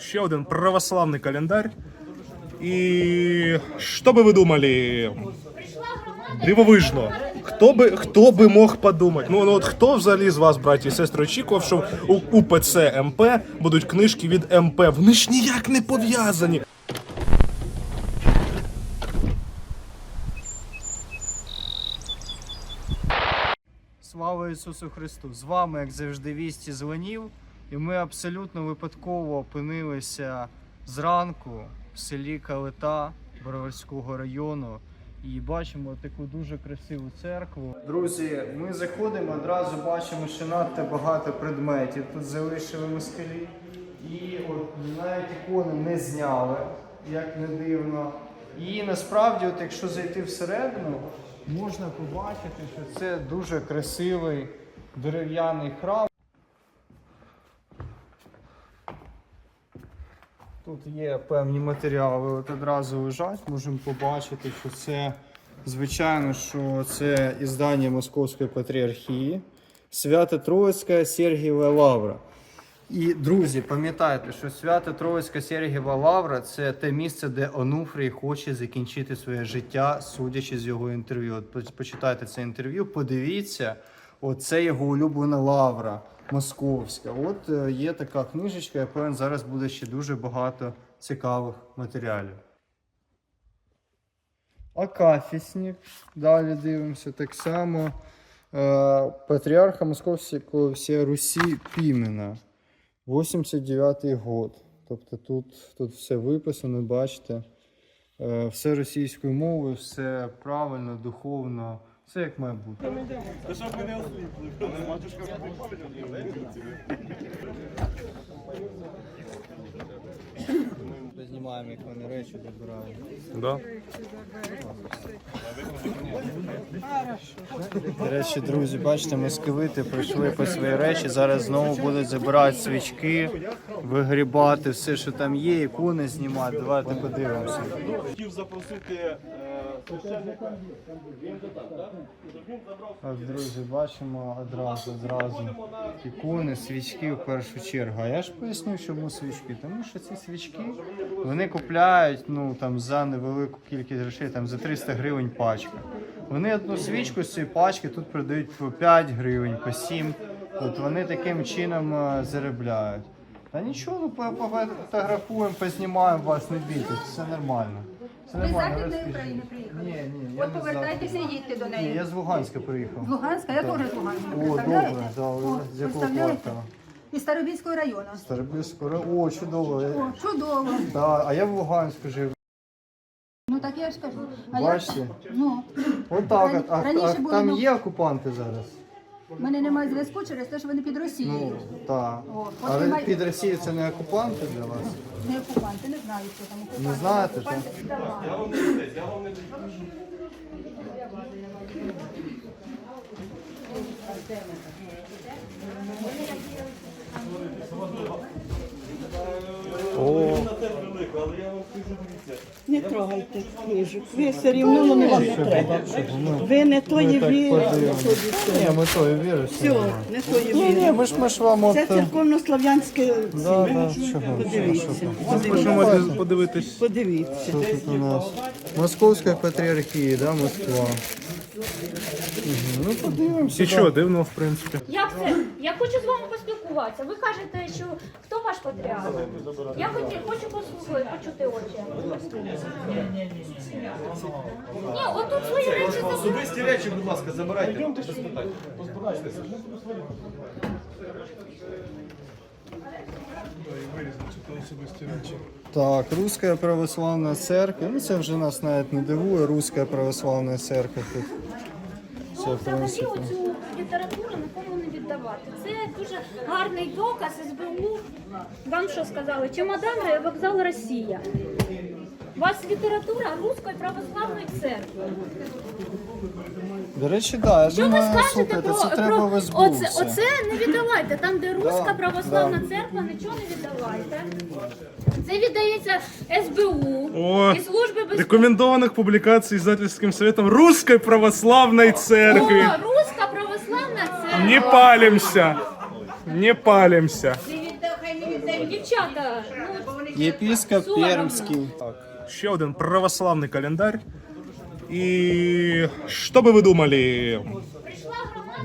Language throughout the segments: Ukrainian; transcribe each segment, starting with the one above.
Ще один православний календар. І що би ви думали? Дивовижно. Хто би, хто би мог подумати? Ну, ну от хто взагалі з вас, браті і сестри, очікував, що у УПЦ МП будуть книжки від МП? Вони ж ніяк не пов'язані. Слава Ісусу Христу! З вами, як завжди, вісті дзвонів. І ми абсолютно випадково опинилися зранку в селі Калита Броварського району. І бачимо таку дуже красиву церкву. Друзі, ми заходимо, одразу бачимо, що надто багато предметів тут залишили москалі. І от навіть ікони не зняли, як не дивно. І насправді, от якщо зайти всередину, можна побачити, що це дуже красивий дерев'яний храм. Тут є певні матеріали, от одразу лежать, можемо побачити, що це, звичайно, що це іздання Московської патріархії, Свято Троїцька Сергієва Лавра. І, друзі, пам'ятайте, що Свято Троїцька Сергієва Лавра це те місце, де Онуфрій хоче закінчити своє життя, судячи з його інтерв'ю. От почитайте це інтерв'ю, подивіться, от це його улюблена лавра московська. От е, є така книжечка, я певен, зараз буде ще дуже багато цікавих матеріалів. Акафісник. Далі дивимося так само. Е, Патріарха Московського всія Русі Пімена. 89-й год. Тобто тут, тут все виписано, бачите. Е, Все російською мовою, все правильно, духовно, все як має бути. Знімаємо, як вони речі добирають. Да. До речі, друзі, бачите, московити прийшли по свої речі. Зараз знову будуть забирати свічки, вигрібати все, що там є, ікони знімати. Давайте подивимося. хотів запросити священника. Друзі, бачимо одразу, одразу ікони, свічки в першу чергу. А я ж поясню, чому свічки. Тому що ці свічки вони купляють ну, там, за невелику кількість грошей, там, за 300 гривень пачка. Вони одну свічку з цієї пачки тут продають по 5 гривень, по 7. От вони таким чином е, заробляють. Та нічого, ну по- пофотографуємо, познімаємо вас, не бійтесь, все нормально. Все Ви з нормально, Західної розкажіть. України приїхали? Ні, ні, я От не повертайтеся і їдьте до Ні, неї. я з Луганська приїхав. З Луганська, я теж з Луганська. О, Представляєте? добре, да, ви О, з якого представляєте? кварталу? Із Старобільського району. Старобільського. О, чудово. О, чудово. Да, а я в Луганську жив. Ну так я ж кажу. А Бачите? Ну, Отак, от. а, Раніше а було, там є окупанти зараз? В мене немає зв'язку через те, що вони під Росією. Ну, так. О, от Але немає- під Росією це не окупанти для вас? Не окупанти, не знаю, що там окупанти. Не знаєте, Окупанти віддавали. О, Не трогайте книжок. Ви все рівно воно вам не треба. Ви не тої віри. Ні, ми то і вірю. все не тої Ні, ні, віри. ми ж ми ж вам от... Це церковно-слав'янське. Да, да, чого? Подивіться. Подивіться. подивитись. Подивіться. Що тут у нас? Московська патріархія, да, Москва. Ну, подивимося. Нічого дивного, в принципі. Як це? Я хочу з вами поспілкуватися. Ви кажете, що хто ваш патріарх? Я хоті, хочу послухати, почути очі. Ні, отут свої речі заберіть. Особисті речі, будь ласка, забирайте. без питань. Так, Руська православна церква. Ну це вже нас навіть не дивує. Руська православна церква тут. Це, Ну, взагалі оцю літературу нікому не віддавати. Це дуже гарний доказ СБУ. Вам що сказали? Чемодан вокзал Росія. У вас література Руської православної церкви. До речі, да, я Що ви думаю, скажете слухайте, про, це треба в СБУ оце, все. оце не віддавайте. Там, де Руська православна церква, нічого не віддавайте. Це віддається СБУ О, і служби безпеки. Рекомендованных публикаций издательским советом Русской Православной Церкви. О, Руська православна церква. Не палимся. Не палимся. Дівчата, ну, Єпіскоп. Пермський. Ще один православний календар. І що би ви думали?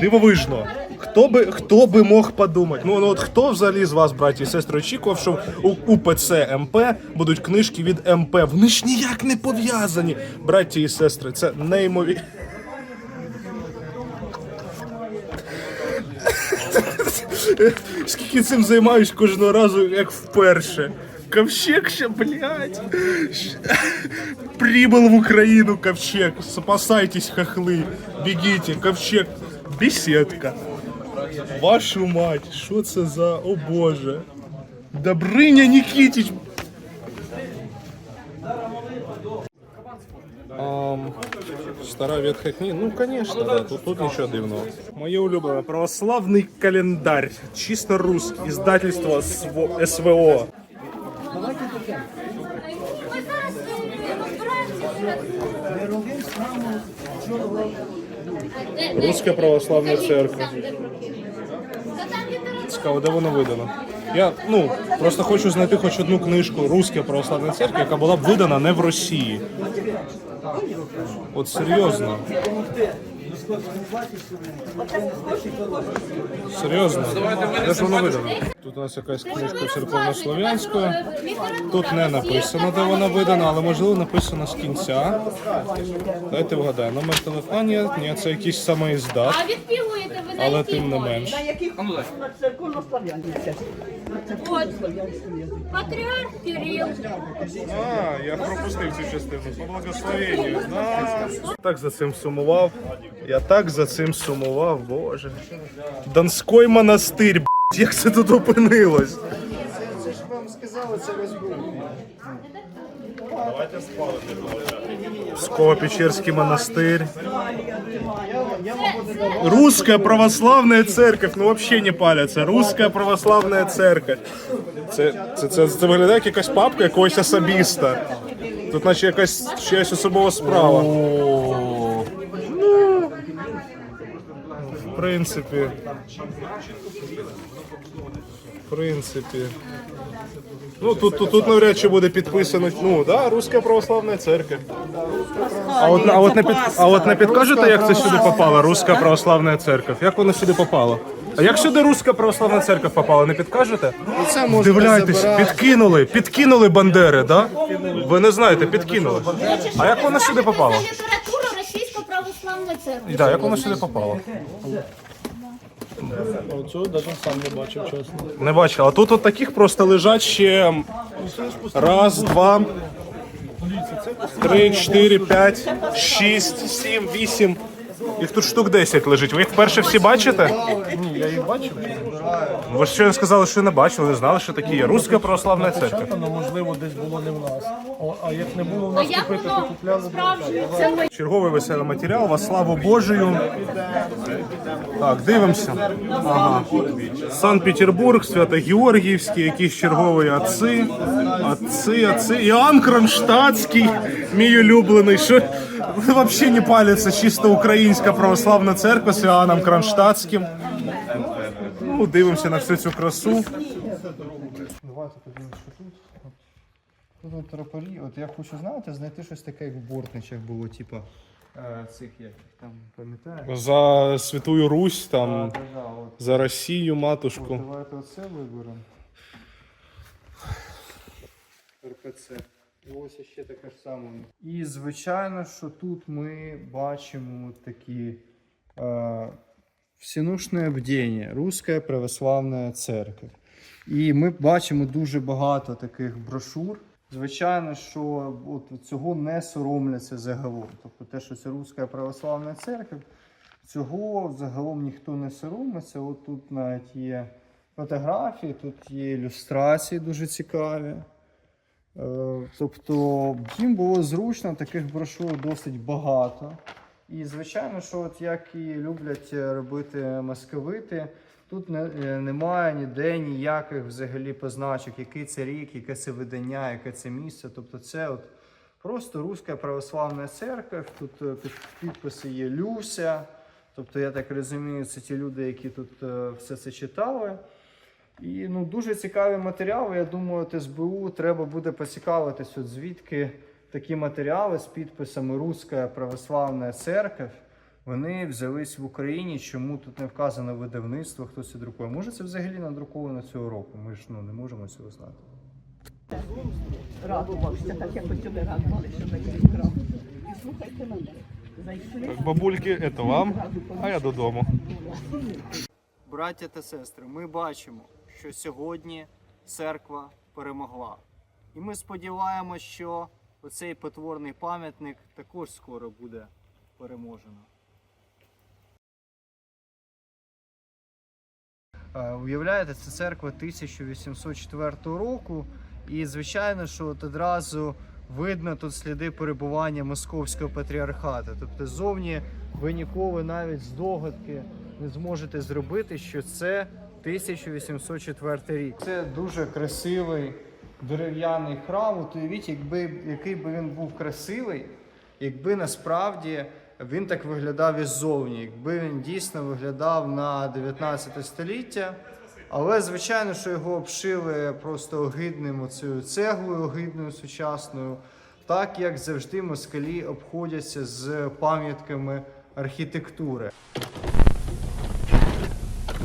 Дивовижно. Хто би, хто би мог подумати? Ну, ну от хто взагалі з вас, браті і сестри, очікував, що у УПЦ МП будуть книжки від МП? Вони ж ніяк не пов'язані, браті і сестри. Це неймовірно. Скільки цим займаюсь кожного разу, як вперше. Ковчег ще, блядь. Щ- Прибыл в Украину ковчег. Спасайтесь, хохлы. Бегите, ковчег. Беседка. Вашу мать, що це за. О боже. Добриня Нікітіч. Um, стара ветхая книга. Ну, конечно, да, тут, тут нічого дивного. Моє улюблене православний календар. Чисто русский. Издательство СВО. Руська православна церква. Цікаво, де воно видано. Я ну просто хочу знайти хоч одну книжку Руська православна церква, яка була б видана не в Росії. От серйозно. Серйозно. Де ж воно видано? Тут у нас якась книжка церковнослов'янською. Тут не написано, де вона видана, але можливо написано з кінця. Дайте вгадаю, номер телефону, ні, це якийсь самоіздат, А відпілуєте ви на але тим не менш. На яких на церковнослов'янських? От. Патріарх Кирил. А, я пропустив цю частину. По благословенню. Да. Так за цим сумував. Я так за цим сумував, боже. Донський монастир, б***ь, як це тут опинилось? Це ж вам сказали, це був. Псково-Печерский монастырь. Русская православная церковь. Ну вообще не паляться. Русская православная церковь. Це, це, це, це виглядає як якась папка якогось особіста. Тут наче якась чиясь особова справа. Ну, в принципі. В принципі. Ну, тут, тут, тут навряд чи буде підписано. Ну, да, Руська православна церковь. А от, а, от не під, а от не підкажете, як це сюди попало? Руська православна церковь. Як воно сюди попало? А як сюди Руська православна церковь попала, не підкажете? Це можна Дивляйтесь, забирати. підкинули, підкинули бандери, да? Ви не знаєте, підкинули. А як воно сюди попало? Це література Російської православної церкви. Да, як воно сюди попало? Оцього навіть сам не бачив, чесно. Не бачив. А тут от таких просто лежать ще раз, два, три, чотири, п'ять, шість, сім, вісім. Їх тут штук 10 лежить. Ви їх вперше всі бачите? Ні, я їх бачив. Ви ж щойно сказали, що не бачили, не знали, що такі є. Руська православна церква. Ну, можливо, десь було не в нас. О, а як не було в нас як купити, то воно купляли. справжнє? Черговий веселий матеріал, во славу Божию. Так, дивимося. Ага. Санкт-Петербург, Свято-Георгіївський, якісь чергові отці. Отці, отці. Іоанн Кронштадтський, мій улюблений. Що взагалі не паляться, чисто українська православна церква з Іоанном Кронштадтським. Ну, дивимося на всю цю красу. Давайте подивимося, що тут. Тут от от я хочу, знаєте, знайти щось таке, як в Бортничах було, типу, е, цих як там, пам'ятаєш? За Святую Русь, там, Да, да, от. за Росію, От, матушку. давайте оце виберемо. РПЦ. Ось ще таке ж саме. І звичайно, що тут ми бачимо такі е, всенушне бдіння, Руська Православна Церковь. І ми бачимо дуже багато таких брошур. Звичайно, що от цього не соромляться загалом. Тобто те, що це Руська Православна Церковь, цього загалом ніхто не соромиться. От тут навіть є фотографії, тут є ілюстрації дуже цікаві. Е, Тобто їм було зручно, таких брошур досить багато. І звичайно, що от як і люблять е, робити московити, тут не, е, немає ніде ніяких взагалі позначок, який це рік, яке це видання, яке це місце. Тобто це от просто Руська православна церква. Тут підписи є Люся. Тобто, я так розумію, це ті люди, які тут все це читали. І ну, дуже цікаві матеріали. Я думаю, от СБУ треба буде поцікавитись, от звідки такі матеріали з підписами Руська Православна Церковь. Вони взялись в Україні. Чому тут не вказано видавництво, хто це друкує? Може, це взагалі надруковано цього року. Ми ж ну не можемо цього знати. Радувався, так як ви радували, що ви відкрав. І слухайте мене. Зайшли. Так, бабульки, це вам, а я додому. Браття та сестри, ми бачимо, що сьогодні церква перемогла. І ми сподіваємося, що оцей потворний пам'ятник також скоро буде переможено. Е, Уявляєте, це церква 1804 року, і звичайно, що от одразу видно тут сліди перебування московського патріархату. Тобто зовні ви ніколи навіть з догадки не зможете зробити, що це 1804 рік. Це дуже красивий дерев'яний храм. От уявіть, якби який би він був красивий, якби насправді він так виглядав іззовні, якби він дійсно виглядав на 19 століття. Але звичайно, що його обшили просто огидним оцею цеглою, огидною сучасною, так як завжди москалі обходяться з пам'ятками архітектури.